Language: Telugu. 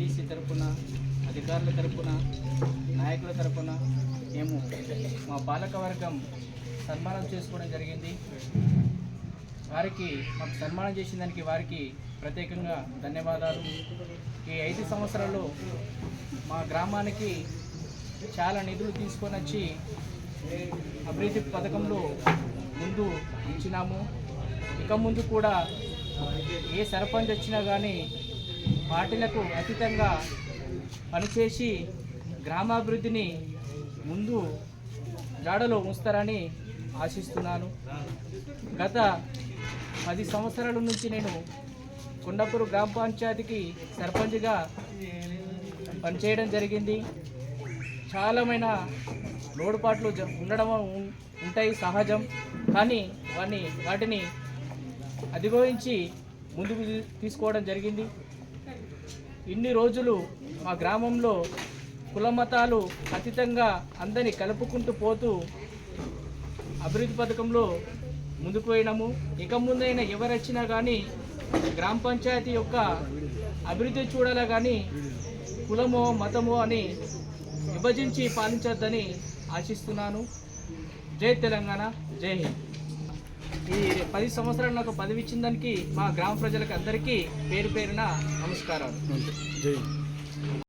ఏడీసీ తరఫున అధికారుల తరపున నాయకుల తరపున మేము మా పాలకవర్గం సన్మానం చేసుకోవడం జరిగింది. వారికి మాకు సన్మానం చేసిన దానికి వారికి ప్రత్యేకంగా ధన్యవాదాలు. ఈ ఐదు సంవత్సరాల్లో మా గ్రామానికి చాలా నిధులు తీసుకొని వచ్చి అభివృద్ధి పథకంలో ముందు ఉంచినాము. ఇక ముందు కూడా ఏ సర్పంచ్ వచ్చినా కానీ పార్టీలకు అతీతంగా పనిచేసి గ్రామాభివృద్ధిని ముందు జాడలో ఉంచుతారని ఆశిస్తున్నాను. గత పది సంవత్సరాల నుంచి నేను కొండపూరు గ్రామ పంచాయతీకి సర్పంచ్గా పనిచేయడం జరిగింది. చాలామైన లోటుపాట్లు ఉండడం ఉంటాయి సహజం కానీ వాటిని వాటిని అధిగమించి ముందుకు తీసుకోవడం జరిగింది. ఇన్ని రోజులు మా గ్రామంలో కుల మతాలు అతీతంగా అందరినీ కలుపుకుంటూ పోతూ అభివృద్ధి పథకంలో ముందుకు పోయినాము. ఇక ముందైనా ఎవరొచ్చినా కానీ గ్రామ పంచాయతీ యొక్క అభివృద్ధి చూడాలా కానీ కులమో మతమో అని విభజించి పాలించొద్దని ఆశిస్తున్నాను. జై తెలంగాణ జై హింద్. ఈ పది సంవత్సరాలు నాకు పదవి ఇచ్చిన దానికి మా గ్రామ ప్రజలకు అందరికీ పేరు పేరున నమస్కారాలు. జై